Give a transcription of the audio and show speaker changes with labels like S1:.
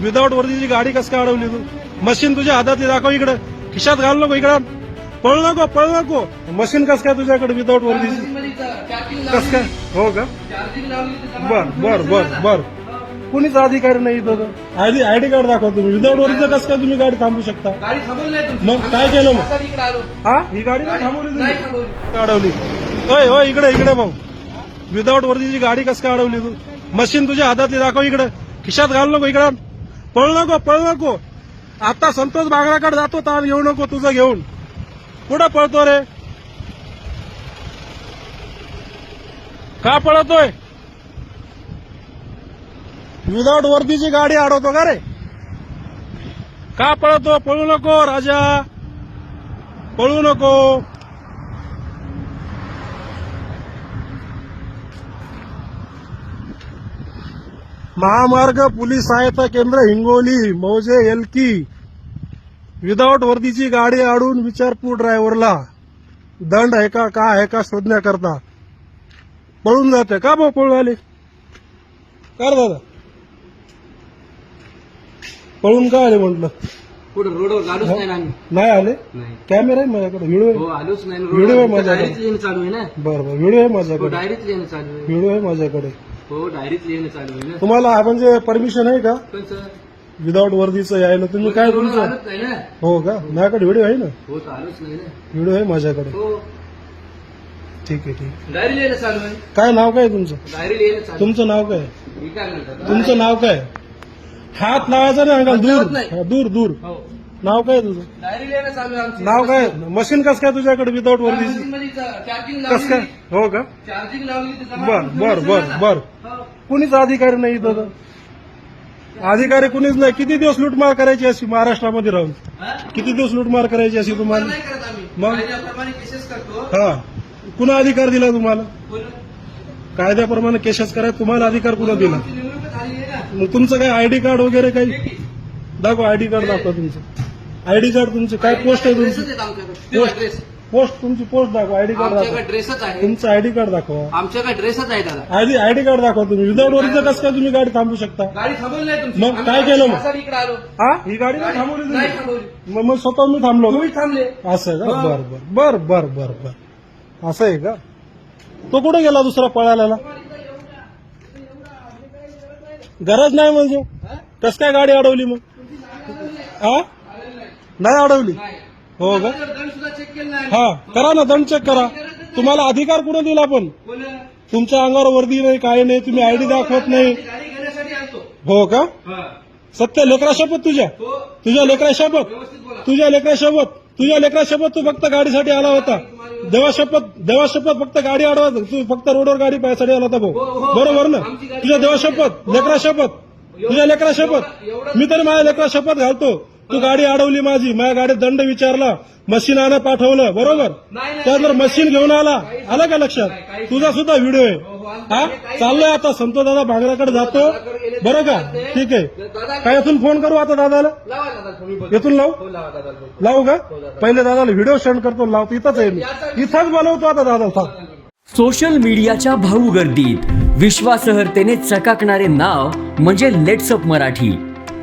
S1: Without वर्दीची गाडी कस काय अडवली तू? मशीन तुझ्या हातातली दाखव इकडे. खिशात घाल नको इकडं. पळ नको पळ नको. मशीन कस काय तुझ्याकडे विदाऊट वर्दीची कस काय? हो का? बर बर बर बर. कुणीच अधिकारी नाही इथं. आयडी आयडी कार्ड दाखवा तुम्ही. विदाऊट वर्दीचं कसं काय तुम्ही गाडी थांबू शकता?
S2: गाडी थांबवली.
S1: मग काय केलं मग? हा? ही गाडी नाही थांबवली
S2: नाही
S1: तुम्ही?
S2: थांबवली.
S1: अडवली. होय होय इकडे इकडे भाऊ विदाऊट वर्दीची गाडी कस काय अडवली तू? मशीन तुझ्या हातातली दाखव इकडे. खिशात घाल नको इकडं. पळ नको पळ नको. आता संतोष बागराकडे जातो तर येऊ नको तुझं घेऊन. कुठं पळतो रे? का पळतोय? विदाऊट वर्दीची गाडी अडवतो का रे? का पळतो? पळू नको राजा. पळू नको. महामार्ग पोलीस सहायता केंद्र हिंगोली मौजे एलकी. विदाऊट वर्दीची गाडी आडून विचारपूर ड्रायव्हरला दंड आहे का का आहे का शोधण्याकरता. पळून जाते का भाऊ पळून आले कर दादा. पळून का आले म्हटलं?
S2: पुढे रोडवर आलोच नाही ना आम्ही
S1: नाही आले?
S2: नाही.
S1: कॅमेरा आहे माझ्याकडे व्हिडिओ
S2: हो
S1: आहे
S2: आलोच नाही ना
S1: व्हिडिओ आहे
S2: रोडवर.
S1: माझ्याकडे.
S2: चालू आहे ना?
S1: बरं बरं व्हिडिओ आहे
S2: हो
S1: माझ्याकडे
S2: चालू आहे.
S1: व्हिडिओ आहे माझ्याकडे.
S2: हो डायरीच लिहिणं चालू आहे ना.
S1: तुम्हाला हा म्हणजे परमिशन आहे का?
S2: पण सर
S1: विदाऊट वर्दीचं यायला तुम्ही काय
S2: रोडवर
S1: तुमचं?
S2: आलोच नाही ना.
S1: हो का? माझ्याकडे व्हिडिओ आहे ना?
S2: हो नाही
S1: व्हिडिओ आहे माझ्याकडे.
S2: हो.
S1: ठीक आहे ठीक.
S2: डायरी लिहिणं चालू आहे.
S1: काय नाव काय तुमचं?
S2: डायरी लिहिणं चालू
S1: तुमचं नाव काय
S2: आहे. मी काय म्हणतात
S1: तुमचं नाव काय हात लावायचा नाही अंकल दूर. हा, दूर दूर.
S2: हो.
S1: नाव काय तुझं?
S2: डायरी चालू आहे आमची.
S1: नाव काय? मशीन कस काय तुझ्याकडे
S2: विदाऊटमध्ये चार्जिंग
S1: कस काय?
S2: लावली
S1: हो का?
S2: चार्जिंग लावली ते जमा
S1: बर
S2: करून
S1: बर बर
S2: ना.
S1: बर.
S2: हो.
S1: कुणीच अधिकारी नाही इथं तर. अधिकारी कुणीच नाही. किती दिवस लूटमार करायची अशी महाराष्ट्रामध्ये राहून?
S2: हा?
S1: किती दिवस लूटमार करायची अशी तुम्हाला?
S2: नाही करत आम्ही.
S1: मग?
S2: कायद्याप्रमाणे केसेस करतो.
S1: हा. कुणा अधिकार दिला तुम्हाला. कायद्याप्रमाणे केसेस करायला तुम्हाला अधिकार कुणा दिला?
S2: आमची निवडणूक झाली आहे ना.
S1: मग तुमचं काय आयडी कार्ड वगैरे काही?
S2: ठीक आहे.
S1: दाखवा आयडी कार्ड दाखवा तुमचं. आयडी कार्ड तुमचं काय पोस्ट आहे तुमची? पोस्ट
S2: ड्रेस
S1: पोस्ट तुमची पोस्ट दाखवा आयडी कार्ड
S2: आमच्याकडे
S1: दाखवा.
S2: ड्रेसच आहे.
S1: तुमचं आयडी कार्ड दाखवा.
S2: आमच्याकडे ड्रेसच आहे दादा.
S1: आयडी आयडी कार्ड दाखवा तुम्ही. विदाऊट वरचं कसं काय तुम्ही गाडी थांबू शकता?
S2: गाडी थांबवली नाही तुमची.
S1: मग
S2: आम्ही
S1: काय केलं मग?
S2: त्यासाठी इकडे आलो.
S1: हा ही गाडी नाही थांबवली
S2: नाही
S1: तुम्ही
S2: थांबवली.
S1: मग मग स्वतः मी थांबलो.
S2: तुम्ही थांबले.
S1: असं आहे का?
S2: हो.
S1: बर बर. बर बर बर बर. असं आहे का? तो कुठे गेला दुसरा पळायला गरज नाही म्हणजे? कस काय गाडी अडवली मग? हा नाही अडवली?
S2: नाही.
S1: हो का?
S2: जर दंड सुद्धा चेक केलं नाही.
S1: हा करा ना दंड चेक करा. तुम्हाला अधिकार कुठे दिला पण. तुमच्या अंगावर वर्दी नाही काय नाही तुम्ही आयडी दाखवत नाही.
S2: गाडी घेण्यासाठी आलतो
S1: हो का?
S2: हा.
S1: सत्य लेकरा शपथ तुझ्या?
S2: तो
S1: तुझ्या लेकरा शपथ
S2: व्यवस्थित बोला.
S1: तुझ्या लेकरा शपथ तुझ्या लेकरा शपथ तू फक्त गाडीसाठी आला होता. देवा शपथ देवा शपथ फक्त गाडी अडवा तू फक्त रोडवर गाडी पायासाठी आला होता
S2: हो,
S1: भाऊ.
S2: हो.
S1: बरोबर ना? तुझ्या देवा शपथ लेकरा शपथ तुझ्या लेकरा शपथ मी तरी माझ्या लेकरा शपथ घालतो. तू गाडी अडवली माझी. माझ्या गाडीत दंड विचारला. मशीन आणा पाठवलं. बरोबर?
S2: नाही, नाही.
S1: त्यानंतर मशीन घेऊन आला. आलं का लक्षात? तुझा सुद्धा व्हिडिओ आहे.
S2: हो, हो,
S1: हा? चाललोय आता. संतोष दादा भांगराकडे जातो. बरं का? ठीक आहे. काय इथून फोन करू आता दादाला. इथून लावू?
S2: हो लावा
S1: का. पहिले दादाला व्हिडिओ सेंड करतो लावतो. इथंच आहे मी. इथंच बोलवतो आता दादा
S3: सोशल मीडियाच्या भाऊ गर्दीत. विश्वासार्हतेने चकाकणारे नाव म्हणजे लेट्सअप मराठी.